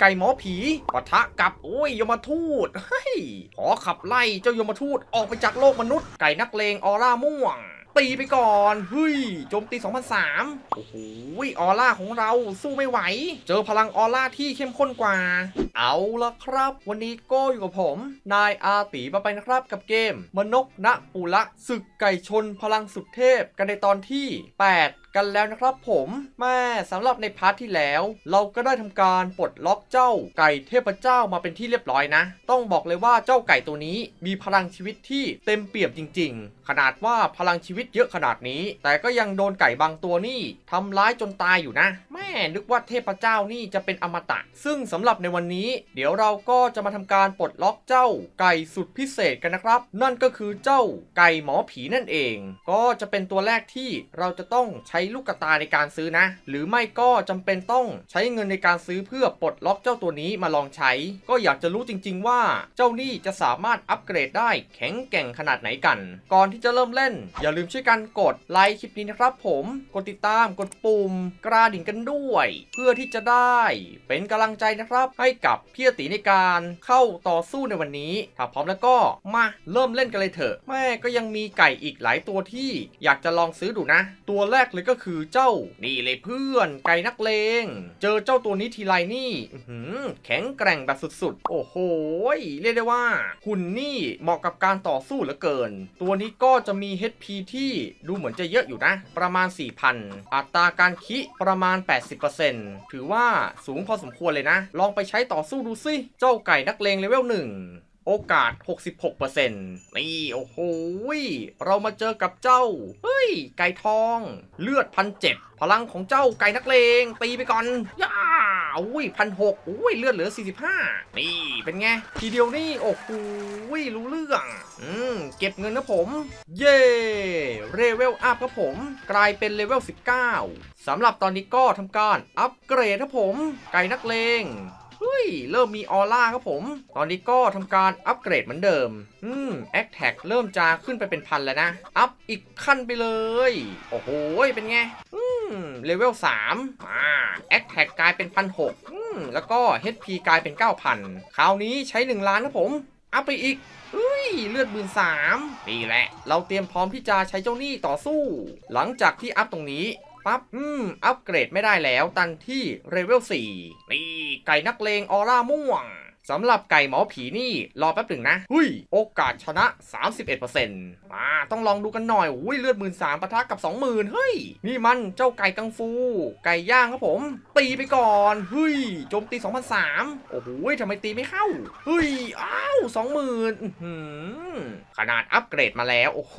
ไก่หมอผีปะทะกับโอ้ยยมทูตเฮ้ยขอขับไล่เจ้ายมทูตออกไปจากโลกมนุษย์ ไก่นักเลงออร่าม่วง ตีไปก่อนเฮ้ยโจมตี2003โอ้โหออร่าของเราสู้ไม่ไหว เจอพลังออร่าที่เข้มข้นกว่า เอาละครับ วันนี้ก็อยู่กับผม นายอาตีมาไปนะครับกับเกม มนกณปุระศึกไก่ชนพลังสุดเทพกันในตอนที่ 8กันแล้วนะครับผมแม่สำหรับในพาร์ทที่แล้ว เราก็ได้ทำการปลดล็อกเจ้าไก่เทพเจ้ามาเป็นที่เรียบร้อยนะ ต้องบอกเลยว่าเจ้าไก่ตัวนี้มีพลังชีวิตที่เต็มเปี่ยมจริง ๆ ขนาดว่าพลังชีวิตเยอะขนาดนี้ แต่ก็ยังโดนไก่บางตัวนี่ทำร้ายจนตายอยู่นะแม่นึกว่าเทพเจ้านี่จะเป็นอมตะ ซึ่งสำหรับในวันนี้ เดี๋ยวเราก็จะมาทำการปลดล็อกเจ้าไก่สุดพิเศษกันนะครับ นั่นก็คือเจ้าไก่หมอผีนั่นเอง ก็จะเป็นตัวแรกที่เราจะต้องใช้ช้ลูกกระตาในการซื้อนะ หรือไม่ก็จำเป็นต้องใช้เงินในการซื้อเพื่อปลดล็อกเจ้าตัวนี้มาลองใช้ ก็อยากจะรู้จริง ๆ ว่าเจ้านี่จะสามารถอัปเกรดได้แข็งแกร่งขนาดไหนกัน ก่อนที่จะเริ่มเล่น อย่าลืมช่วยกันกดไลค์คลิปนี้นะครับผม กดติดตามกดปุ่ม กระดิ่งกันด้วย เพื่อที่จะได้เป็นกำลังใจนะครับ ให้กับพี่ติในการเข้าต่อสู้ในวันนี้ถ้าพร้อมแล้วก็มาเริ่มเล่นกันเลยเถอะ แม่ก็ยังมีไก่อีกหลายตัวที่อยากจะลองซื้อดูนะ ตัวแรกเลยก็คือเจ้านี่เลยเพื่อน ไก่นักเลง เจอเจ้าตัวนี้ทีไรนี่หือแข็งแกร่งแบบสุดๆ โอ้โหเรียกได้ว่า หุ่นนี่เหมาะกับการต่อสู้เหลือเกิน ตัวนี้ก็จะมี HP ที่ดูเหมือนจะเยอะอยู่นะ ประมาณ 4,000 อัตราการคิประมาณ 80%ถือว่าสูงพอสมควรเลยนะ ลองไปใช้ต่อสู้ดูสิ เจ้าไก่นักเลงเลเวลหนึ่ง โอกาส 66%นี่ โอ้โห เรามาเจอกับเจ้า เฮ้ย ไก่ทอง เลือดพันเจ็ดพลังของเจ้าไก่นักเลง ตีไปก่อน ย่าอุ้ยพันหกอุ้ย เลือดเหลือ 45 นี่ เป็นไง ทีเดียวนี่ โอ้โหรู้เรื่อง อืม เก็บเงินนะผม เย่เลเวลอัพครับผม กลายเป็นเลเวล 19 สำหรับตอนนี้ก็ทำการอัปเกรดครับผม ไก่นักเลง เฮ้ย เริ่มมีออร่าครับผม ตอนนี้ก็ทำการอัปเกรดเหมือนเดิม อืมแอคแท็กเริ่มจะขึ้นไปเป็นพันแล้วนะ อัพอีกขั้นไปเลย โอ้โห เป็นไง อืมเลเวล3อ่าแอคแท็กกลายเป็นพันหกอืมแล้วก็ HP กลายเป็น 9,000 คราวนี้ใช้ 1 ล้านครับผม อัพไปอีกเฮ้ยเลือดหมื่นสามนี่แหละ เราเตรียมพร้อมที่จะใช้เจ้าหนี้ต่อสู้ หลังจากที่อัพตรงนี้ ปั๊บ อืม อัปเกรดไม่ได้แล้ว ตันที่เลเวล4นี่ ไก่นักเลงออร่าม่วง สำหรับไก่หมอผีนี่รอแป๊บหนึ่งนะหุยโอกาสชนะ 31%มาต้องลองดูกันหน่อยอุ้ยเลือดหมื่นสามปะทะกับ20,000เฮ้ยนี่มันเจ้าไก่กังฟู ไก่ย่างครับผม ตีไปก่อนเฮ้ยโจมตี2003โอ้โหทำไมตีไม่เข้าเฮ้ยอ้าว20,000อื้อหือขนาดอัปเกรดมาแล้วโอ้โห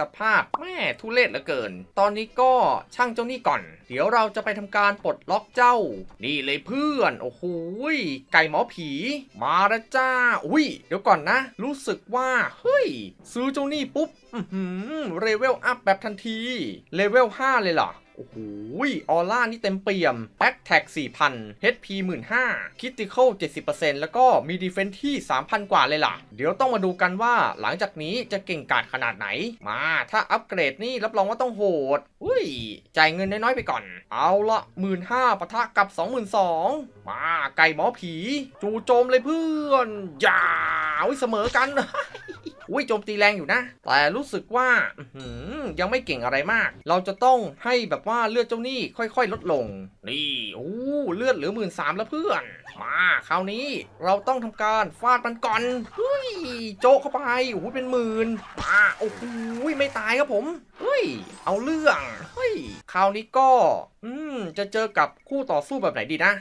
สภาพแม่ทุเรศเหลือเกิน ตอนนี้ก็ช่างเจ้านี่ก่อน เดี๋ยวเราจะไปทำการปลดล็อกเจ้า นี่เลยเพื่อน โอ้โหไก่หมอผีมาแล้วจ้า อุ้ย เดี๋ยวก่อนนะ รู้สึกว่า เฮ้ย ซื้อเจ้านี่ปุ๊บ อืมเลเวลอัพแบบทันที เลเวล 5 เลยเหรอ อ้โหออร่านี่เต็มเปี่ยมแบ็คแท็ก4,000 HP 15,000คิติคอล70%แล้วก็มีดีเฟนที่ 3,000 กว่าเลยล่ะ เดี๋ยวต้องมาดูกันว่าหลังจากนี้จะเก่งกาจขนาดไหน มาถ้าอัปเกรดนี่รับรองว่าต้องโหดอุ้ย จ่ายเงินน้อยๆไปก่อน เอาละ15,000ปะทะกับ 22,000 มาไก่หมอผี จู่โจมเลยเพื่อน อย่าหุยเสมอกัน อุ้ยโจมตีแรงอยู่นะ แต่รู้สึกว่าหือยังไม่เก่งอะไรมาก เราจะต้องให้แบบว่าเลือดเจ้าหนี้ค่อยๆ ลดลง นี่โอ้เลือดเหลือหมื่นสามแล้วเพื่อน มาคราวนี้เราต้องทำการฟาดมันก่อนเฮ้ยโจเข้าไปโอ้โหเป็นหมื่นมาโอ้โหไม่ตายครับผมเฮ้ยเอาเรื่องเฮ้ยคราวนี้ก็อืมจะเจอกับคู่ต่อสู้แบบไหนดีนะ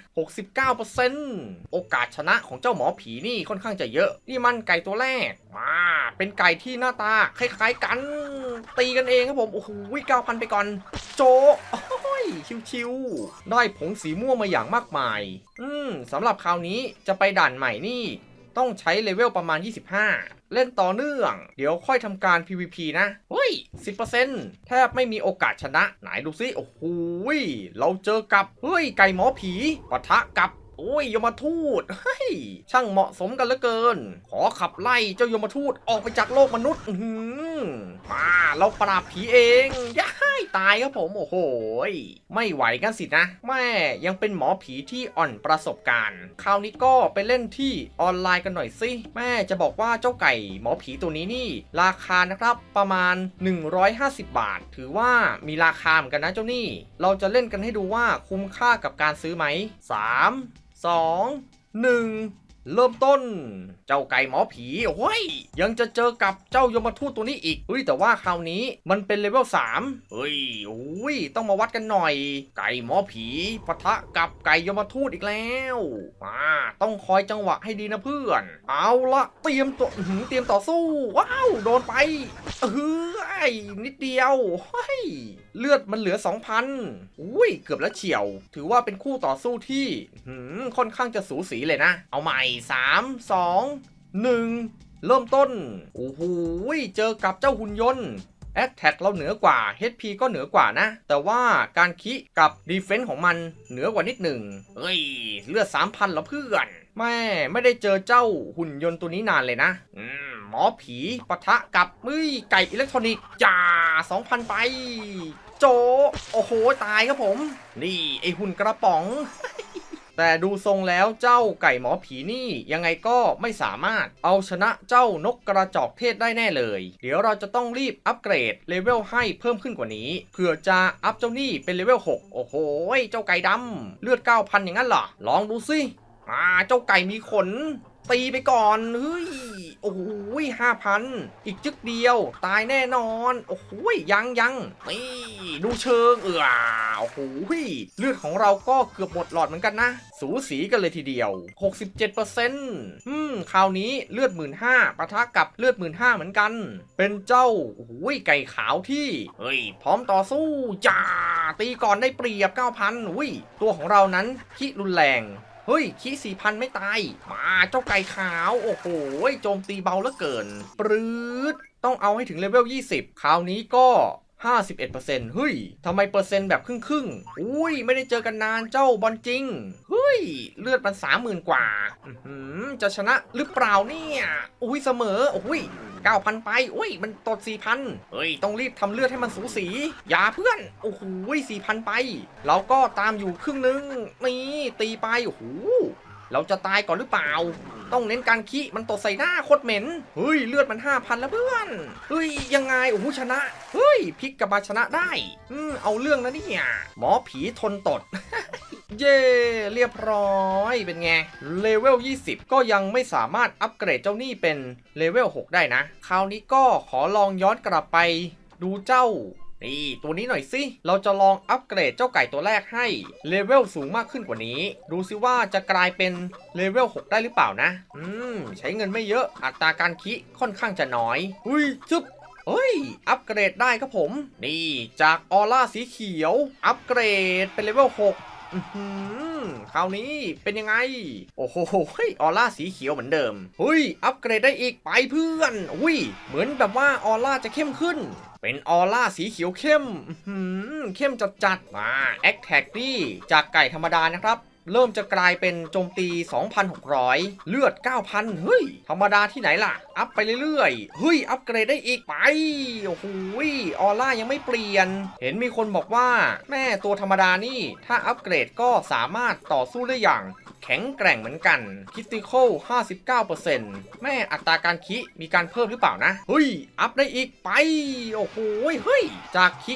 69%โอกาสชนะของเจ้าหมอผีนี่ค่อนข้างจะเยอะ นี่มันไก่ตัวแรก มาเป็นไก่ที่หน้าตาคล้ายๆกัน ตีกันเองครับผม โอ้โห9,000ไปก่อน โจโอ้ยชิวๆ ได้ผงสีม่วงมาอย่างมากมาย อืมสำหรับคราวนี้จะไปด่านใหม่นี่ ต้องใช้เลเวลประมาณ 25 เล่นต่อเนื่อง เดี๋ยวค่อยทำการ PVP นะ เฮ้ย 10%แทบไม่มีโอกาสชนะ ไหนดูซิ โอ้โหยเราเจอกับ เฮ้ย ไก่หมอผีปะทะกับ โอ้ยยมทูตเฮ้ยช่างเหมาะสมกันเหลือเกิน ขอขับไล่เจ้ายมทูตออกไปจากโลกมนุษย์อืมาเราปราบผีเองย้ายตายครับผมโอ้โหไม่ไหวกันสินะ แม่ยังเป็นหมอผีที่อ่อนประสบการณ์ คราวนี้ก็ไปเล่นที่ออนไลน์กันหน่อยสิแม่จะบอกว่าเจ้าไก่หมอผีตัวนี้นี่ ราคานะครับประมาณ 150 บาท ถือว่ามีราคาเหมือนกันนะเจ้านี่ เราจะเล่นกันให้ดูว่าคุ้มค่ากับการซื้อไหม 3 2 1 เริ่มต้น เจ้าไก่หมอผีโอ้ย ยังจะเจอกับเจ้ายมทูตตัวนี้อีกเฮ้ยแต่ว่าคราวนี้มันเป็นเลเวล3เฮ้ยโอ้ยต้องมาวัดกันหน่อย ไก่หมอผีปะทะกับไก่ยมทูตอีกแล้วมาต้องคอยจังหวะให้ดีนะเพื่อน เอาละเตรียมตัวเตรียมต่อสู้ ว้าว โดนไปเฮ้ ยนิดเดียวเฮ้ยเลือดมันเหลือ 2,000อุ้ยเกือบแล้วเฉียว ถือว่าเป็นคู่ต่อสู้ที่หืมค่อนข้างจะสูสีเลยนะ เอาใหม่ 3 2 1 เริ่มต้นโอ้โหเจอกับเจ้าหุ่นยนต์ แอ t แท็กเราเหนือกว่า HP ก็เหนือกว่านะ แต่ว่าการคิกับดีเฟน s ์ของมันเหนือกว่านิดหนึ่งเฮ้ย เลือด3,000แล้วเพื่อนแม่ไม่ได้เจอเจ้าหุ่นยนต์ตัวนี้นานเลยนะอืมหมอผีปะทะกับมือไก่อิเล็กทรอนิกส์จ่า2,000 ไป โจ โอ้โห ตายครับผม นี่ไอหุ่นกระป๋อง แต่ดูทรงแล้วเจ้าไก่หมอผีนี่ยังไงก็ไม่สามารถเอาชนะเจ้านกกระจอกเทศได้แน่เลย เดี๋ยวเราจะต้องรีบอัปเกรดเลเวลให้เพิ่มขึ้นกว่านี้เผื่อจะอัพเจ้านี่เป็นเลเวล6โอ้โหเจ้าไก่ดำเลือด 9,000 อย่างนั้นเหรอลองดูสิอ่าเจ้าไก่มีขน ตีไปก่อนเฮ้ย โอ้โหห้าพันอีกจึกเดียว ตายแน่นอน โอ้โหยังยังนี่ดูเชิงเออโอ้โหเลือดของเราก็เกือบหมดหลอดเหมือนกันนะ สูสีกันเลยทีเดียว 67%อืมคราวนี้เลือด1 5ื่นปะทะกับเลือด1 5ื่นเหมือนกัน เป็นเจ้าโอ้โหไก่ขาวที่เฮ้ยพร้อมต่อสู้จ้าตีก่อนได้เปรียบ 9,000อุ้ยตัวของเรานั้นขี้รุนแรง เฮ้ยขี้สี่พันไม่ตาย มาเจ้าไก่ขาว โอ้โหโจมตีเบาเหลือเกิน ปรืดต้องเอาให้ถึงเลเวล 20 คราวนี้ก็ 51%เฮ้ยทำไมเปอร์เซ็นต์แบบครึ่งครึ่งๆอุ้ย ไม่ได้เจอกันนานเจ้าบอลจริง เฮ้ย เลือดมัน30,000กว่าอื้อหือจะชนะหรือเปล่าเนี่ย อุ้ยเสมอ อุ้ย9,000 ไปอุ้ย มันตด4,000เฮ้ย ต้องรีบทำเลือดให้มันสูสี อย่าเพื่อน โอ้โห4,000 ไป เราก็ตามอยู่ครึ่งนึง นี่ ตีไป โอ้โห เราจะตายก่อนหรือเปล่า ต้องเน้นการขี้มันตดใส่หน้าโคตรเหม็นเฮ้ยเลือดมัน5,000แล้วเพื่อนเฮ้ยยังไงโอ้โหชนะเฮ้ยพลิกกลับมาชนะได้ อืมเอาเรื่องนะเนี่ยหมอผีทนตดเย่เรียบร้อยเป็นไงเลเวล 20 ก็ยังไม่สามารถอัปเกรดเจ้านี่เป็นเลเวล 6 ได้นะ คราวนี้ก็ขอลองย้อนกลับไปดูเจ้า นี่ตัวนี้หน่อยสิ เราจะลองอัปเกรดเจ้าไก่ตัวแรกให้เลเวลสูงมากขึ้นกว่านี้ ดูซิว่าจะกลายเป็นเลเวล6ได้หรือเปล่านะ อืม ใช้เงินไม่เยอะ อัตราการคิค่อนข้างจะน้อย อุ้ยจึ๊บเฮ้ย อัปเกรดได้ครับผม นี่ จากออร่าสีเขียว อัปเกรดเป็นเลเวล6อื้อหือ คราวนี้เป็นยังไง โอ้โหออร่าสีเขียวเหมือนเดิมเฮ้ยอัปเกรดได้อีกไปเพื่อนอุ้ยเหมือนแบบว่าออร่าจะเข้มขึ้นเป็นออร่าสีเขียวเข้มเข้มจัดจัดมาแอคแท็กนี่จากไก่ธรรมดานะครับ เริ่มจะกลายเป็นโจมตี 2,600 เลือด 9,000 เฮ้ย ธรรมดาที่ไหนล่ะ อัพไปเรื่อยๆ เฮ้ย อัพเกรดได้อีกไป โอ้โหออร่ายังไม่เปลี่ยน เห็นมีคนบอกว่า แม่ตัวธรรมดานี่ ถ้าอัพเกรดก็สามารถต่อสู้ได้อย่าง ข็งแกร่งเหมือนกันคิติคอล59%แม่อัตราการคิมีการเพิ่มหรือเปล่านะเฮ้ยอัพได้อีกไป โอ้โหเฮ้ยจากคิ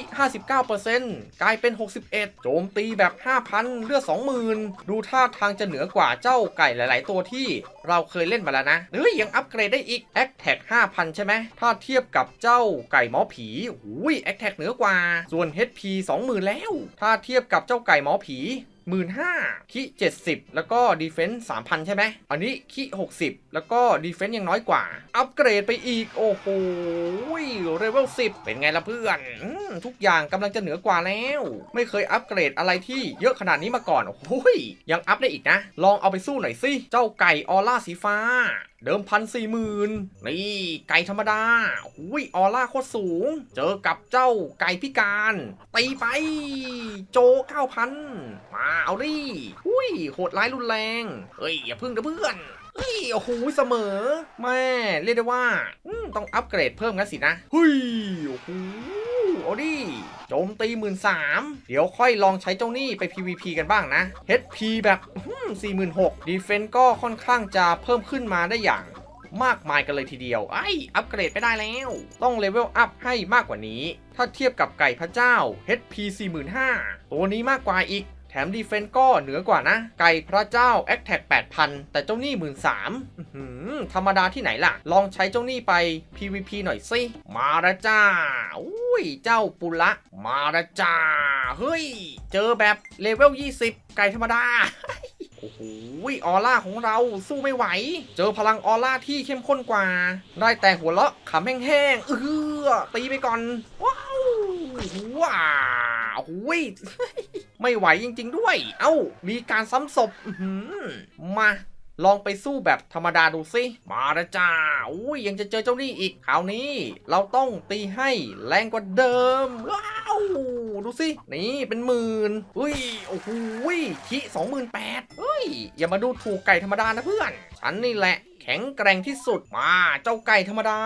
59%กลายเป็น 61 โจมตีแบบ 5,000 เลือด 20,000 ดูท่าทางจะเหนือกว่าเจ้าไก่หลาย ๆ ตัวที่เราเคยเล่นมาแล้วนะเฮ้ยยังอัปเกรดได้อีก a c t a c 5,000 ใช่ไหมถ้าเทียบกับเจ้าไก่หมอผีหูย a c t a c เหนือกว่า ส่วน HP 20,000 แล้ว ถ้าเทียบกับเจ้าไก่หมอผี หมื่นห้าคิเจ็ดสิบแล้วก็ดีเฟนซ์สามพันใช่ไหมอันนี้คิหกสิบแล้วก็ดีเฟนซ์ยังน้อยกว่า อัปเกรดไปอีก โอ้โหเรเวลสิบเป็นไงล่ะเพื่อนอทุกอย่างกำลังจะเหนือกว่าแล้ว ไม่เคยอัปเกรดอะไรที่เยอะขนาดนี้มาก่อน โอ้ยยังอัพได้อีกนะ ลองเอาไปสู้หน่อยสิ เจ้าไก่ออร่าสีฟ้า เดิมพันสี่หมื่นนี่ไก่ธรรมดาอุ้ยออร่าโคตรสูง เจอกับเจ้าไก่พิการตีไป โจเก้าพันมาเอาดิอุ้ยโหดร้ายรุนแรงเฮ้ยอย่าพึ่งนะเพื่อนเฮ้ยโอ้โหเสมอแม่เรียกได้ว่าต้องอัปเกรดเพิ่มงั้นสินะเฮ้ยโอ้โห โอดี้โจมตีหมื่นสามเดี๋ยวค่อยลองใช้เจ้านี่ไป PVP กันบ้างนะ HP แบบสี่หมื่นหกดีเฟนก็ค่อนข้างจะเพิ่มขึ้นมาได้อย่างมากมายกันเลยทีเดียว ไอ้ อัปเกรดไม่ได้แล้ว ต้องเลเวลอัพให้มากกว่านี้ ถ้าเทียบกับไก่พระเจ้า HP 45,000 ตัวนี้มากกว่าอีก ถมดีเฟนก็เหนือกว่านะ ไก่พระเจ้า a t t a c 8,000 แต่เจ้านี่13,000ธรรมดาที่ไหนล่ะ ลองใช้เจ้านี่ไป PVP หน่อยสิ มาละจ้า อุ้ย เจ้าปุระ มาละจ้า เฮ้ย เจอแบบเลเวล 20 ไก่ธรรมดาโอ้โหออร่าของเราสู้ไม่ไหว เจอพลังออร่าที่เข้มข้นกว่า ได้แต่หัวเราะขำแห้งๆเออตีไปก่อน ว้าวว้าวหุย ไม่ไหวจริง ๆ ด้วย เอ้า มีการซ้ำศพมาลองไปสู้แบบธรรมดาดูสิมาละจ้าอุ้ยยังจะเจอเจ้านี่อีกคราวนี้ เราต้องตีให้แรงกว่าเดิม ว้าว ดูสิ นี่เป็นหมื่นอุ้ย โอ้โหคิสองหมื่นแปดเฮ้ย อย่ามาดูถูกไก่ธรรมดานะเพื่อน ฉันนี่แหละ แข็งแกร่งที่สุดมา เจ้าไก่ธรรมดา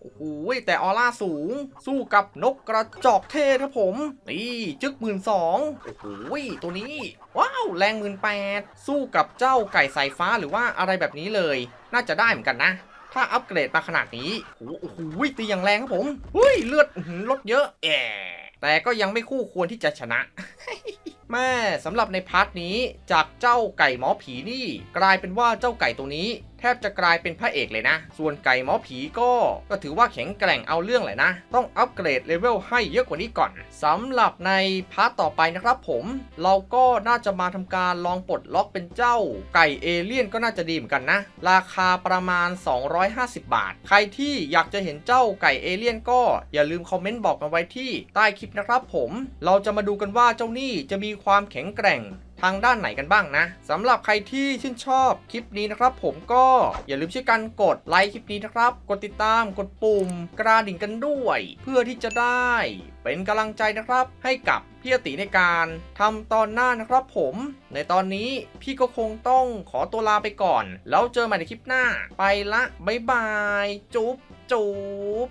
โอ้โหแต่ออร่าสูง สู้กับนกกระจอกเทศครับผม นี่จึกหมื่นสองโอ้โหตัวนี้ ว้าว แรงหมื่นแปดสู้กับเจ้าไก่สายฟ้าหรือว่าอะไรแบบนี้เลย น่าจะได้เหมือนกันนะถ้าอัปเกรดมาขนาดนี้ โอ้โห ตีอย่างแรงครับผมเฮ้ย เลือดลดเยอะแอะแต่ก็ยังไม่คู่ควรที่จะชนะ แม่สำหรับในพาร์ทนี้จากเจ้าไก่หมอผีนี่ กลายเป็นว่าเจ้าไก่ตัวนี้ แทบจะกลายเป็นพระเอกเลยนะ ส่วนไก่หมอผีก็ ก็ถือว่าแข็งแกร่งเอาเรื่องแหละนะ ต้องอัปเกรดเลเวลให้เยอะกว่านี้ก่อนสำหรับในพาร์ทต่อไปนะครับผม เราก็น่าจะมาทำการลองปลดล็อกเป็นเจ้า ไก่เอเลี่ยนก็น่าจะดีเหมือนกันนะ ราคาประมาณ 250 บาท ใครที่อยากจะเห็นเจ้าไก่เอเลี่ยนก็อย่าลืมคอมเมนต์บอกมาไว้ที่ใต้คลิปนะครับผม เราจะมาดูกันว่าเจ้านี่จะมีความแข็งแกร่ง ทางด้านไหนกันบ้างนะสำหรับใครที่ชื่นชอบคลิปนี้นะครับ ผมก็อย่าลืมช่วยกันกดไลค์คลิปนี้นะครับ กดติดตามกดปุ่มกระดิ่งกันด้วย เพื่อที่จะได้เป็นกำลังใจนะครับให้กับพี่อติในการทำตอนหน้านะครับผม ในตอนนี้พี่ก็คงต้องขอตัวลาไปก่อน แล้วเจอกันใหม่ในคลิปหน้า ไปละ บ๊ายบาย จุ๊บจุ๊บ